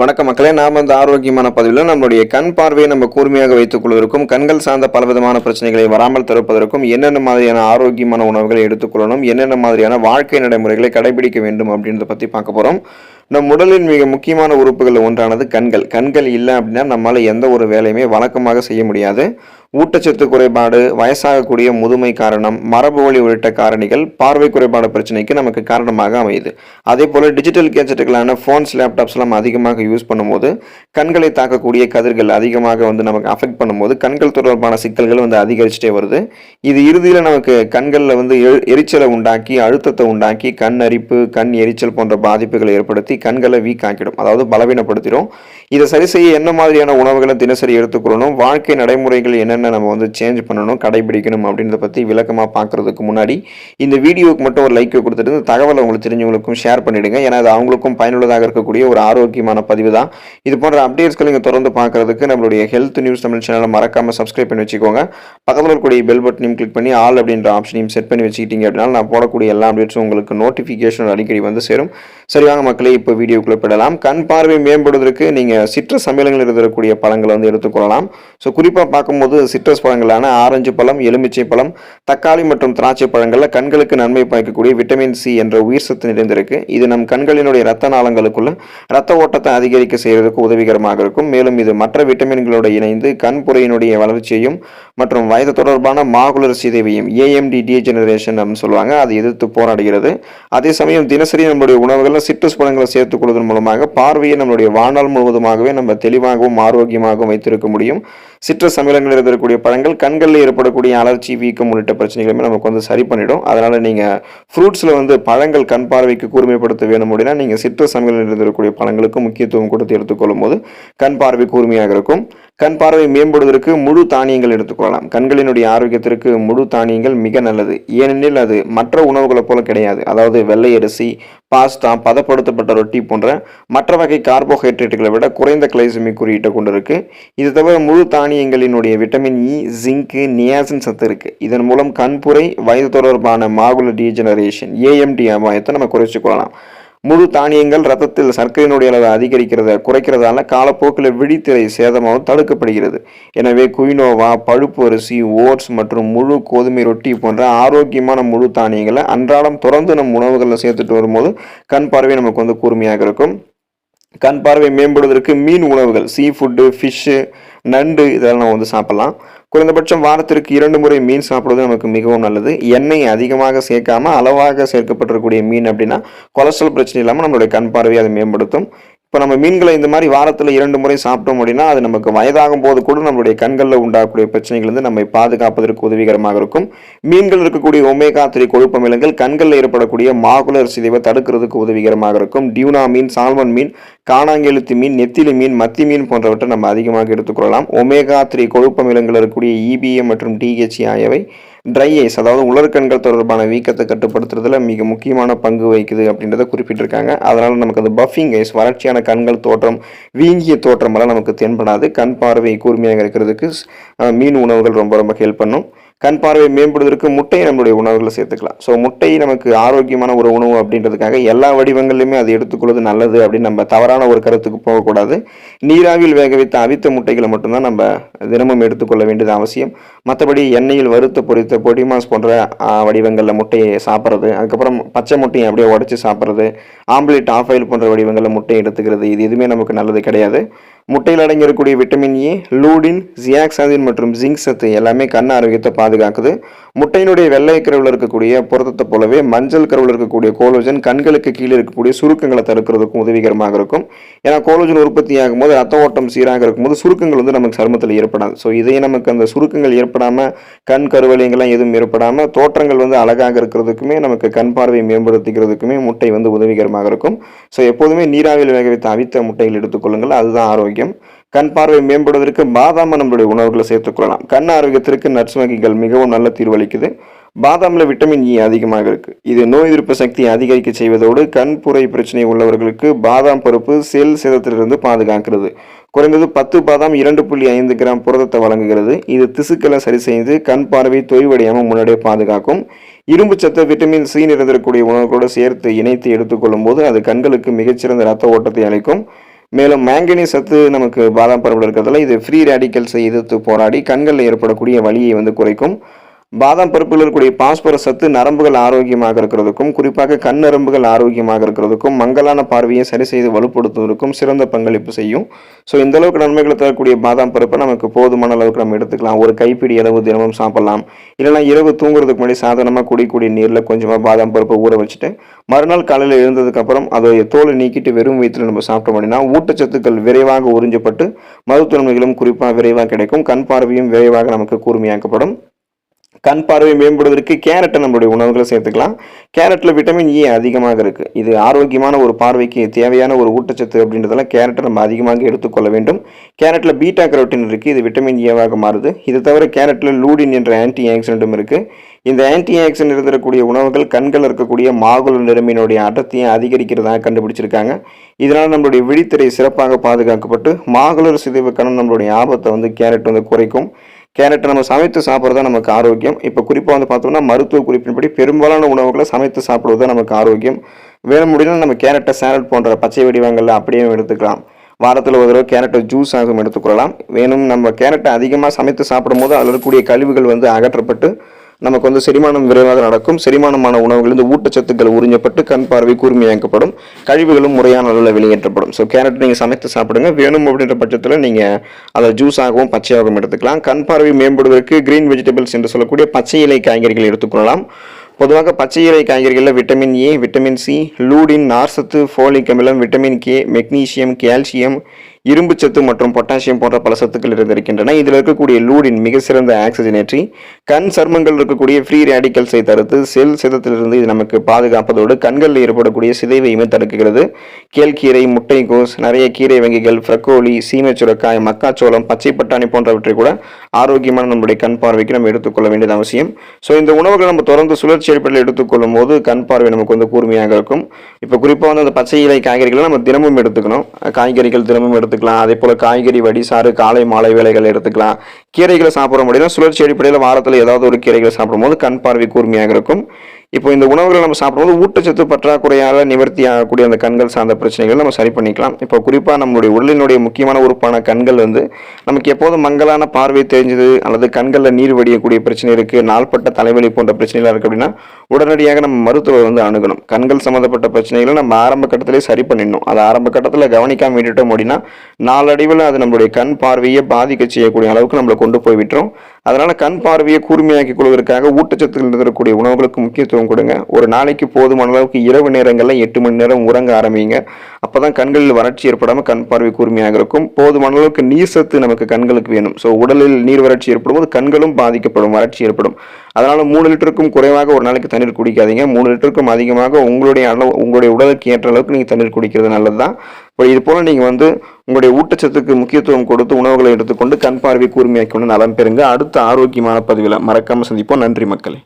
வணக்க மக்களே நாம் அந்த ஆரோக்கியமான பதிவில் நம்மளுடைய கண் பார்வையை நம்ம கூர்மையாக வைத்துக் கொள்வதற்கும் கண்கள் சார்ந்த பலவிதமான பிரச்சனைகளை வராமல் தடுப்பதற்கும் என்னென்ன மாதிரியான ஆரோக்கியமான உணவுகளை எடுத்துக்கொள்ளணும் என்னென்ன மாதிரியான வாழ்க்கை நடைமுறைகளை கடைபிடிக்க வேண்டும் அப்படின்றத பற்றி பார்க்க போகிறோம் நம் உடலின் மிக முக்கியமான உறுப்புகள் ஒன்றானது கண்கள். கண்கள் இல்லை அப்படின்னா நம்மளால் எந்த ஒரு வேலையுமே வழக்கமாக செய்ய முடியாது. ஊட்டச்சத்து குறைபாடு வயசாகக்கூடிய முதுமை காரணம் மரபு வழி உள்ளிட்ட காரணிகள் பார்வை குறைபாடு பிரச்சனைக்கு நமக்கு காரணமாக அமையுது. அதே போல் டிஜிட்டல் கேஜெட்டுகளான ஃபோன்ஸ் லேப்டாப்ஸ்லாம் அதிகமாக யூஸ் பண்ணும்போது கண்களை தாக்கக்கூடிய கதிர்கள் அதிகமாக வந்து நமக்கு அஃபெக்ட் பண்ணும்போது கண்கள் தொடர்பான சிக்கல்கள் வந்து அதிகரிச்சுட்டே வருது. இது இறுதியில் நமக்கு கண்களில் வந்து எரிச்சலை உண்டாக்கி அழுத்தத்தை உண்டாக்கி கண் அரிப்பு கண் எரிச்சல் போன்ற பாதிப்புகளை ஏற்படுத்தி கண்களை வீக் ஆக்கிடும். அதாவது பலவீனப்படுத்திடும் இதை சரி செய்ய என்ன மாதிரியான உணவுகளை தினசரி எடுத்துக்கொள்ளணும்? வாழ்க்கை நடைமுறைகள் என்னென்ன நம்ம வந்து சேஞ்ச் பண்ணணும்? கடைபிடிக்கணும் அப்படின்றத பற்றி விளக்கமாக பார்க்கறதுக்கு முன்னாடி இந்த வீடியோவுக்கு மட்டும் ஒரு லைக்கை கொடுத்துட்டு இந்த தகவலை உங்களுக்கு தெரிஞ்சவங்களுக்கும் ஷேர் பண்ணிவிடுங்க ஏன்னா அது அவங்களுக்கும் பயனுள்ளதாக இருக்கக்கூடிய ஒரு ஆரோக்கியமான பதிவு தான். இது போன்ற அப்டேட்ஸ்களை நீங்கள் தொடர்ந்து பார்க்குறதுக்கு நம்மளுடைய ஹெல்த் நியூஸ் தமிழ் சேனலை மறக்காம சப்ஸ்கிரைப் பண்ணி வச்சுக்கோங்க. பக்கத்தில் இருக்கக்கூடிய பெல் பட்டனையும் கிளிக் பண்ணி ஆல் அப்படின்ற ஆப்ஷனையும் செட் பண்ணி வச்சுக்கிட்டீங்க அப்படின்னா நான் போடக்கூடிய எல்லா அப்டேட்ஸும் உங்களுக்கு நோட்டிஃபிகேஷன் அடிக்கடி வந்து சேரும். சரி வாங்க மக்களே இப்போ வீடியோக்குள்ளே போயிடலாம். கண் பார்வை மேம்படுவதற்கு நீங்கள் சிட்ரஸ் சமையலங்களில் இருக்கக்கூடிய பழங்களை வந்து எடுத்துக்கொள்ளலாம் ஸோ குறிப்பாக பார்க்கும்போது சிட்ரஸ் பழங்களான ஆரஞ்சு பழம் எலுமிச்சை பழம் தக்காளி மற்றும் திராட்சை பழங்களில் கண்களுக்கு நன்மை பயக்கக்கூடிய விட்டமின் சி என்ற உயிர் சத்து நிறைந்திருக்கு. இது நம் கண்களினுடைய ரத்த நாளங்களுக்குள்ள ரத்த ஓட்டத்தை அதிகரிக்க செய்வதற்கு உதவிகரமாக இருக்கும். மேலும் இது மற்ற விட்டமின்களோடு இணைந்து கண் புறையினுடைய வளர்ச்சியையும் மற்றும் வயது தொடர்பான மாகுலர் சிதைவையும் ஏஎம்டி டீஜெனரேஷன் அப்படின்னு சொல்லுவாங்க. அதை எதிர்த்து போராடுகிறது. அதே சமயம் தினசரி நம்மளுடைய உணவுகளில் சிட்ரஸ் பழங்களை சேர்த்துக் கொள்வதன் மூலமாக பார்வையை நம்மளுடைய வாழ்நாள் முழுவதுமாகவே நம்ம தெளிவாகவும் ஆரோக்கியமாகவும் வைத்திருக்க முடியும். சிட்ரஸ் அமிலங்கள் இருக்கக்கூடிய பழங்கள் கண்களில் ஏற்படக்கூடிய அலர்ச்சி வீக்கம் உள்ளிட்ட பிரச்சனைகளுமே நமக்கு வந்து சரி பண்ணிடும். அதனால் நீங்கள் ஃப்ரூட்ஸில் வந்து பழங்கள் கண் பார்வைக்கு கூர்மைப்படுத்த வேணும் அப்படின்னா நீங்கள் சிட்ரஸ் அமிலங்கள் இருக்கக்கூடிய பழங்களுக்கு முக்கியத்துவம் கொடுத்து எடுத்துக்கொள்ளும் போது கண் பார்வை கூர்மையாக இருக்கும். கண் பார்வை மேம்படுவதற்கு முழு தானியங்கள் எடுத்துக்கொள்ளலாம். கண்களினுடைய ஆரோக்கியத்திற்கு முழு தானியங்கள் மிக நல்லது. ஏனெனில் அது மற்ற உணவுகளைப் போல கிடையாது. அதாவது வெள்ளை அரிசி பாஸ்தா பதப்படுத்தப்பட்ட ரொட்டி போன்ற மற்ற வகை கார்போஹைட்ரேட்டுகளை விட குறைந்த கிளைசமிக் குறியீட்டை கொண்டிருக்கு. இது தவிர முழு தானியங்களினுடைய விட்டமின் இ ஜிங்கு நியாசின் சத்து இருக்கு. இதன் மூலம் கண்புரை வயது தொடர்பான மாகுல டீஜெனரேஷன் ஏஎம்டி அபாயத்தை நம்ம குறைச்சிக்கொள்ளலாம் கொள்ளலாம். முழு தானியங்கள் ரத்தத்தில் சர்க்கரையினுடைய அளவை அதிகரிக்கிறத குறைக்கிறதால காலப்போக்கில் விழித்திரை சேதமாகவும் தடுக்கப்படுகிறது. எனவே குயினோவா பழுப்பு அரிசி ஓட்ஸ் மற்றும் முழு கோதுமை ரொட்டி போன்ற ஆரோக்கியமான முழு தானியங்களை அன்றாடம் தொடர்ந்து நம் உணவுகளில் சேர்த்துட்டு வரும்போது கண் பார்வை நமக்கு வந்து கூர்மையாக இருக்கும். கண் பார்வை மேம்படுவதற்கு மீன் உணவுகள் சீ ஃபுட்டு ஃபிஷ்ஷு நண்டு இதெல்லாம் நம்ம வந்து சாப்பிடலாம். குறைந்தபட்சம் வாரத்திற்கு இரண்டு முறை மீன் சாப்பிடுவது நமக்கு மிகவும் நல்லது. எண்ணெய் அதிகமாக சேர்க்காம அளவாக சேர்க்கப்பட்டிருக்கக்கூடிய மீன் அப்படின்னா கொலஸ்ட்ரால் பிரச்சனை இல்லாமல் நம்மளுடைய கண் பார்வையை அதை மேம்படுத்தும். இப்போ நம்ம மீன்களை இந்த மாதிரி வாரத்தில் இரண்டு முறை சாப்பிட்டோம் அப்படின்னா அது நமக்கு வயதாகும் போது கூட நம்மளுடைய கண்களில் உண்டாகக்கூடிய பிரச்சனைகள் வந்து நம்மை பாதுகாப்பதற்கு உதவிகரமாக இருக்கும். மீன்கள் இருக்கக்கூடிய ஒமேகா த்ரீ கொழுப்பமிலங்கள் கண்களில் ஏற்படக்கூடிய மாகுலர் சிதைவை தடுக்கிறதுக்கு உதவிகரமாக இருக்கும். டியூனா மீன் சால்மன் மீன் காணாங்கெழுத்து மீன் நெத்திலி மீன் மத்தி மீன் போன்றவற்றை நம்ம அதிகமாக எடுத்துக்கொள்ளலாம் ஒமேகா த்ரீ கொழுப்பமிலங்கள் இருக்கக்கூடிய இபிஎம் மற்றும் டிஹெச்சி ஆகியவை ட்ரை ஐஸ் அதாவது உலர்கண்கள் தொடர்பான வீக்கத்தை கட்டுப்படுத்துறதுல மிக முக்கியமான பங்கு வகிக்குது அப்படின்றத குறிப்பிட்டிருக்காங்க. அதனால நமக்கு அது பஃபிங் ஐஸ் வறட்சியான கண்கள் தோற்றம் வீங்கிய தோற்றம் எல்லாம் நமக்கு தென்படாது. கண் பார்வை கூர்மையாக இருக்கிறதுக்கு மீன் உணவுகள் ரொம்ப ரொம்ப ஹெல்ப் பண்ணும். கண் பார்வை மேம்படுவதற்கு முட்டையை நம்மளுடைய உணவுகளை சேர்த்துக்கலாம். ஸோ முட்டை நமக்கு ஆரோக்கியமான ஒரு உணவு அப்படின்றதுக்காக எல்லா வடிவங்கள்லையுமே அதை எடுத்துக்கொள்வது நல்லது அப்படின்னு நம்ம தவறான ஒரு கருத்துக்கு போகக்கூடாது. நீராவில் வேக வைத்த அவித்த முட்டைகளை மட்டும்தான் நம்ம தினமும் எடுத்துக்கொள்ள வேண்டியது அவசியம். மற்றபடி எண்ணெயில் வறுத்த பொறித்த பொடிமாஸ் போன்ற வடிவங்களில் முட்டையை சாப்பிட்றது அதுக்கப்புறம் பச்சை முட்டையை அப்படியே உடச்சி சாப்பிட்றது ஆம்லேட் ஆஃப் ஆயில் போன்ற வடிவங்களில் முட்டையை எடுத்துக்கிறது இது எதுவுமே நமக்கு நல்லது கிடையாது. முட்டையில் அடங்கியிருக்கக்கூடிய விட்டமின் ஏ லூடின் ஜியாக்சாதின் மற்றும் ஜிங்க் சத்து எல்லாமே கண் ஆரோக்கியத்தை பாதுகாக்குது. முட்டையினுடைய வெள்ளை கருவில் இருக்கக்கூடிய புரதத்தை போலவே மஞ்சள் கருவில் இருக்கக்கூடிய கோலோஜன் கண்களுக்கு கீழே இருக்கக்கூடிய சுருக்கங்களை தடுக்கிறதுக்கும் உதவிகரமாக இருக்கும். ஏன்னா கோலோஜன் உற்பத்தி ஆகும்போது ரத்த ஓட்டம் சீராக இருக்கும்போது சுருக்கங்கள் வந்து நமக்கு சருமத்தில் ஏற்படாது. ஸோ இதே நமக்கு அந்த சுருக்கங்கள் ஏற்படாமல் கண் கருவலைங்கள்லாம் எதுவும் ஏற்படாமல் தோற்றங்கள் வந்து அழகாக இருக்கிறதுக்குமே நமக்கு கண் பார்வையை மேம்படுத்திக்கிறதுக்குமே முட்டை வந்து உதவிகரமாக இருக்கும். ஸோ எப்போதுமே நீராவியில் வேக வைத்த அவித்த முட்டைகள் எடுத்துக்கொள்ளுங்கள் அதுதான் ஆரோக்கியம். கண் பார்வை மேம்படுவதற்கு பாதாமை நம்மளுடைய உணவுகளை சேர்த்துக்கொள்ளலாம் கண் ஆரோக்கியத்திற்கு நட்ஸ் வகைகள் மிகவும் நல்ல தீர்வளிக்குது பாதாமில் விட்டமின் இ அதிகமாக இருக்கு. இது நோய் எதிர்ப்பு சக்தியை அதிகரிக்க செய்வதோடு கண் புரை பிரச்சனை உள்ளவர்களுக்கு பாதாம் பருப்பு செல் சேதத்திலிருந்து பாதுகாக்கிறது. குறைந்தது பத்து பாதாம் இரண்டு புள்ளி ஐந்து கிராம் புரதத்தை வழங்குகிறது. இது திசுக்களை சரி செய்து கண் பார்வை தொய்வடையாமல் முன்னாடியே பாதுகாக்கும். இரும்பு சத்து விட்டமின் சி நிறைந்திருக்கக்கூடிய உணவுகளோடு சேர்த்து இணைத்து எடுத்துக்கொள்ளும் போது அது கண்களுக்கு மிகச்சிறந்த ரத்த ஓட்டத்தை அளிக்கும். மேலும் மேங்கனீஸ் சத்து நமக்கு பாதாம் பருப்பில் இருக்கிறதுல இது ஃப்ரீ ரேடிக்கல்ஸை எதிர்த்து போராடி கண்களில் ஏற்படக்கூடிய வலியை வந்து குறைக்கும். பாதாம் பருப்பில் இருக்கக்கூடிய பாஸ்பரஸ் சத்து நரம்புகள் ஆரோக்கியமாக இருக்கிறதுக்கும் குறிப்பாக கண் நரம்புகள் ஆரோக்கியமாக இருக்கிறதுக்கும் மங்கலான பார்வையை சரி செய்து வலுப்படுத்துவதற்கும் சிறந்த பங்களிப்பு செய்யும். ஸோ இந்த அளவுக்கு நன்மைகளை தரக்கூடிய பாதாம் பருப்பை நமக்கு போதுமான அளவுக்கு நம்ம எடுத்துக்கலாம். ஒரு கைப்பிடி அளவு தினமும் சாப்பிடலாம். இல்லைனா இரவு தூங்குறதுக்கு முன்னாடி சாதாரணமாக குடிக்கூடிய நீரில் கொஞ்சமாக பாதாம் பருப்பை ஊற வச்சுட்டு மறுநாள் காலையில் எழுந்ததுக்கப்புறம் அதை தோலை நீக்கிட்டு வெறும் வயிற்றில் நம்ம சாப்பிட்டோம் அப்படின்னா ஊட்டச்சத்துக்கள் விரைவாக உறிஞ்சப்பட்டு மருத்துவ நன்மைகளும் குறிப்பாக விரைவாக கிடைக்கும். கண் பார்வையும் விரைவாக நமக்கு கூர்மையாக்கப்படும். கண் பார்வை மேம்படுவதற்கு கேரட்டை நம்மளுடைய உணவுகளை சேர்த்துக்கலாம். கேரட்டில் விட்டமின் இ e அதிகமாக இருக்குது இது ஆரோக்கியமான ஒரு பார்வைக்கு தேவையான ஒரு ஊட்டச்சத்து அப்படின்றதெல்லாம் கேரட்டை நம்ம அதிகமாக எடுத்துக்கொள்ள வேண்டும். கேரட்டில் பீட்டா கரோட்டின் இருக்குது இது விட்டமின் ஏவாக e மாறுது. இது தவிர கேரட்டில் லூடின் என்ற ஆன்டி ஆக்சிடென்ட்டும் இருக்குது இந்த ஆன்டி ஆக்சிடென்ட் இருந்திருக்கக்கூடிய உணவுகள் கண்கள் இருக்கக்கூடிய மாகுல நிறமினுடைய அடர்த்தியை அதிகரிக்கிறதாக கண்டுபிடிச்சிருக்காங்க. இதனால் நம்மளுடைய விழித்திரை சிறப்பாக பாதுகாக்கப்பட்டு மாகுலர் சிதைவுக்கான கணம் நம்மளுடைய ஆபத்தை வந்து கேரட் வந்து குறைக்கும். கேரட்டை நம்ம சமைத்து சாப்பிட்றது தான் நமக்கு ஆரோக்கியம். இப்போ குறிப்பாக வந்து பார்த்தோம்னா மருத்துவ குறிப்பின்படி பெரும்பாலான உணவுகளை சமைத்து சாப்பிடுவது தான் நமக்கு ஆரோக்கியம். வேணும் முடியல நம்ம கேரட்டை சேலட் போன்ற பச்சை வடிவங்களில் அப்படியே எடுத்துக்கலாம். வாரத்தில் ஒரு தடவை கேரட்டை ஜூஸ் ஆகும் எடுத்துக்கொள்ளலாம். வேணும் நம்ம கேரட்டை அதிகமாக சமைத்து சாப்பிடும்போது அதில் இருக்கக்கூடிய கழிவுகள் வந்து அகற்றப்பட்டு நமக்கு வந்து செரிமானம் விரைவாக நடக்கும். செரிமானமான உணவுகள் இந்த ஊட்டச்சத்துக்கள் உறிஞ்சப்பட்டு கண் பார்வை கூர்மையாக்கப்படும் கழிவுகளும் முறையான அளவில் வெளியேற்றப்படும். ஸோ கேரட் நீங்கள் சமைத்து சாப்பிடுங்க. வேணும் அப்படின்ற பட்சத்தில் நீங்கள் அதை ஜூஸாகவும் பச்சையாகவும் எடுத்துக்கலாம். கண் பார்வை மேம்படுவதற்கு கிரீன் வெஜிடபிள்ஸ் என்று சொல்லக்கூடிய பச்சை இலை காய்கறிகள் எடுத்துக்கொள்ளலாம் பொதுவாக பச்சை இலை காய்கறிகளில் vitamin A vitamin C lutein நார்சத்து folic அமிலம் விட்டமின் கே மெக்னீசியம் கால்சியம் இரும்பு சத்து மற்றும் பொட்டாசியம் போன்ற பல சத்துக்கள் இருந்திருக்கின்றன. இதில் இருக்கக்கூடிய லூடின் மிக சிறந்த ஆக்சிஜனேற்றி கண் சர்மங்கள் இருக்கக்கூடிய ஃப்ரீ ரேடிக்கல்ஸை தடுத்து செல் சிதத்திலிருந்து இது நமக்கு பாதுகாப்பதோடு கண்களில் ஏற்படக்கூடிய சிதைவையுமே தடுக்குகிறது கேழ்கீரை முட்டைகோஸ் நிறைய கீரை வங்கிகள் ஃப்ரக்கோலி சீமை சுரக்காய் மக்காச்சோளம் பச்சை பட்டாணி போன்றவற்றை கூட ஆரோக்கியமான நம்முடைய கண் பார்வைக்கு நம்ம எடுத்துக்கொள்ள வேண்டியது அவசியம். ஸோ இந்த உணவுகளை நம்ம தொடர்ந்து சுழற்சி அடிப்படையில் எடுத்துக்கொள்ளும் போது கண் பார்வை நமக்கு வந்து கூர்மையாக இருக்கும். இப்போ குறிப்பாக வந்து அந்த பச்சை இலை காய்கறிகளை நம்ம தினமும் எடுத்துக்கணும். காய்கறிகள் தினமும் எடுத்து எடுத்துக்கலாம். அதே போல் காய்கறி வடிசாறு காலை மாலை வேலைகள் எடுத்துக்கலாம். கீரைகளை சாப்பிட முடியும் சுழற்சி அடிப்படையில் வாரத்தில் ஏதாவது ஒரு கீரைகளை சாப்பிடும்போது கண் பார்வை கூர்மையாக இருக்கும். இப்போ இந்த உணவுகளை நம்ம சாப்பிடும்போது ஊட்டச்சத்து பற்றாக்குறையால் நிவர்த்தி ஆகக்கூடிய அந்த கண்கள் சார்ந்த பிரச்சனைகளை நம்ம சரி பண்ணிக்கலாம். இப்போ குறிப்பாக நம்மளுடைய உடலினுடைய முக்கியமான உறுப்பான கண்கள் வந்து நமக்கு எப்போதும் மங்கலான பார்வை தெரிஞ்சது அல்லது கண்களில் நீர் வடியக்கூடிய பிரச்சனை இருக்குது நாள்பட்ட தலைவலி போன்ற பிரச்சனைகளாக இருக்குது அப்படின்னா உடனடியாக நம்ம மருத்துவர் வந்து அணுகணும். கண்கள் சம்மந்தப்பட்ட பிரச்சனைகளை நம்ம ஆரம்ப கட்டத்திலே சரி பண்ணிடணும். அதை ஆரம்ப கட்டத்தில் கவனிக்காம விட்டுட்டோம் அப்படின்னா நாளடைவில் அது நம்மளுடைய கண் பார்வையை பாதிக்க செய்யக்கூடிய அளவுக்கு நம்மளை கொண்டு போய் விட்டுரும். அதனால் கண் பார்வையை கூர்மையாக்கி கொள்வதற்காக ஊட்டச்சத்துகள் இருக்கக்கூடிய உணவுகளுக்கு முக்கியத்துவம் கொடுங்க. ஒரு நாளைக்கு போதுமான அளவுக்கு இரவு நேரங்களில் எட்டு மணி நேரம் உறங்க ஆரம்பிங்க. அப்பதான் கண்களில் வறட்சி ஏற்படாமல் கண் பார்வை கூர்மையாக இருக்கும். போதுமான அளவுக்கு நீர் சத்து நமக்கு கண்களுக்கு வேணும். ஸோ உடலில் நீர் வறட்சி ஏற்படும் போது கண்களும் பாதிக்கப்படும் வறட்சி ஏற்படும். அதனால் மூணு லிட்டருக்கும் குறைவாக ஒரு நாளைக்கு தண்ணீர் குடிக்காதீங்க. மூணு லிட்டருக்கும் அதிகமாக உங்களுடைய அளவு உங்களுடைய உடலுக்கு ஏற்ற அளவுக்கு நீங்கள் தண்ணீர் குடிக்கிறது நல்லதுதான். இப்போ இது போல் நீங்கள் வந்து உங்களுடைய ஊட்டச்சத்துக்கு முக்கியத்துவம் கொடுத்து உணவுகளை எடுத்துக்கொண்டு கண் பார்வை கூர்மையாக்கி நலம் பெறுங்க. அடுத்த ஆரோக்கியமான பதிவில் மறக்காமல் சந்திப்போம். நன்றி மக்களே.